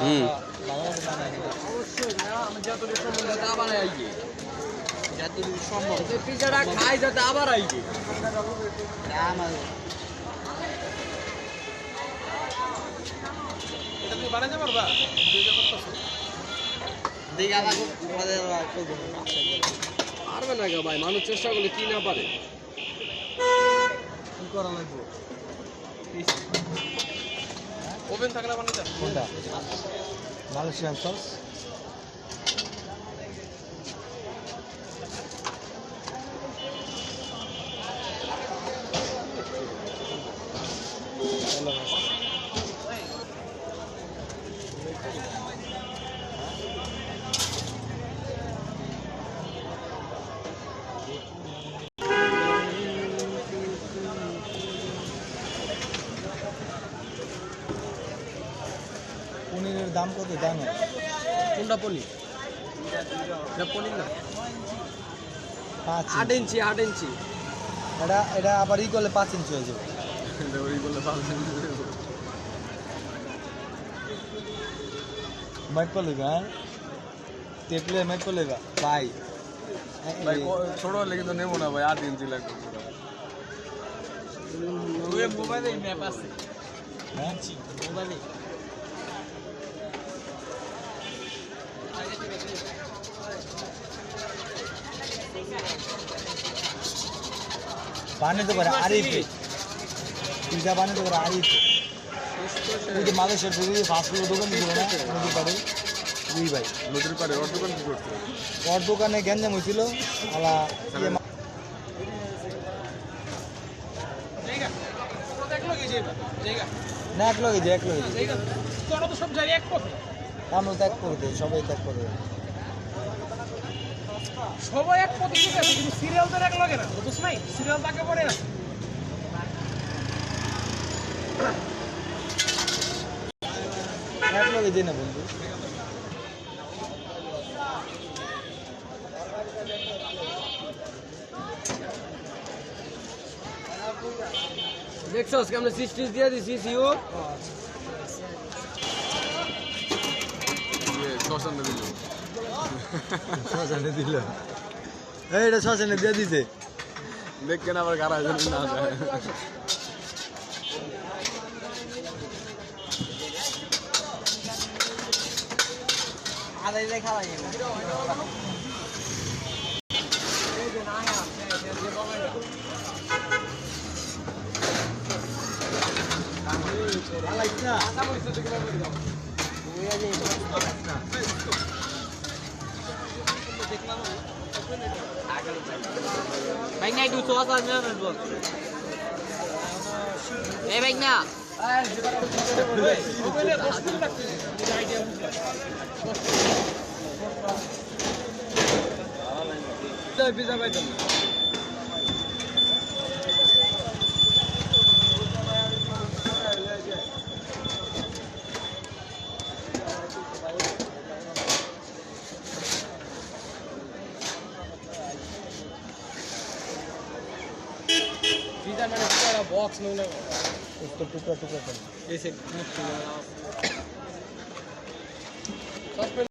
হুম। পারবা না গো ভাই মানুষ চেষ্টা করলে কি না পারে? কি করা লাগবে? ওভেন থাকলে বানাইতে কোনটা? মালয়েশিয়ান সস পনিরের দাম কত জানো কোনটা পনির? এটা পনির না। পাঁচ আট ইঞ্চি। আট ইঞ্চি। এটা এটা আবার ই করলে পাঁচ ইঞ্চি হয়ে যাবে। লেগা হ্যাঁ টেপলে পা লেগা ভাই ভাই ছোট হলে কিন্তু নেব না ভাই আট ইঞ্চি লাগবে। মোবাইলে ম্যাপ আছে। হ্যাঁ? মোবাইলে বানাতে পারে আরিফ। পিজা বানাতে পারে আরিফ। ওই যে মালয়েশিয়ার ঢুকে ফাস্ট ফুড দোকান ছিল না নদীর পাড়ে। ওই ভাই নদীর পাড়ে ওর দোকান কি করছে? ওর দোকানে গ্যাঞ্জাম হয়েছিল আলা ইয়ে মা- না এক লগে যে এক লগে যে তোরা তো এক পথে আমরা ত্যাগ করে দেয় সবাই ত্যাগ করে দেয় সবাই এক কিন্তু সিরিয়াল তো এক লাগে না বুঝছ নাই? সিরিয়াল তাকে পড়ে না এক লগে যে না বন্ধু। দেখছস কেমন সিস্টিস দিয়ে দিছি সিও? শ্মশান দিল শ্মশানে দিল এই এটা শ্মশানে দিয়ে দিছে দেখ কেন আবার গাড়া যেন না যায় দেয় খাওয়া যাবে Bánh này đủ số ra nhá mình buồn. Ê bánh nào. Pizza था मैंने पूरा बॉक्स में ना उसको तो टुकड़ा टुकड़ा कर। जैसे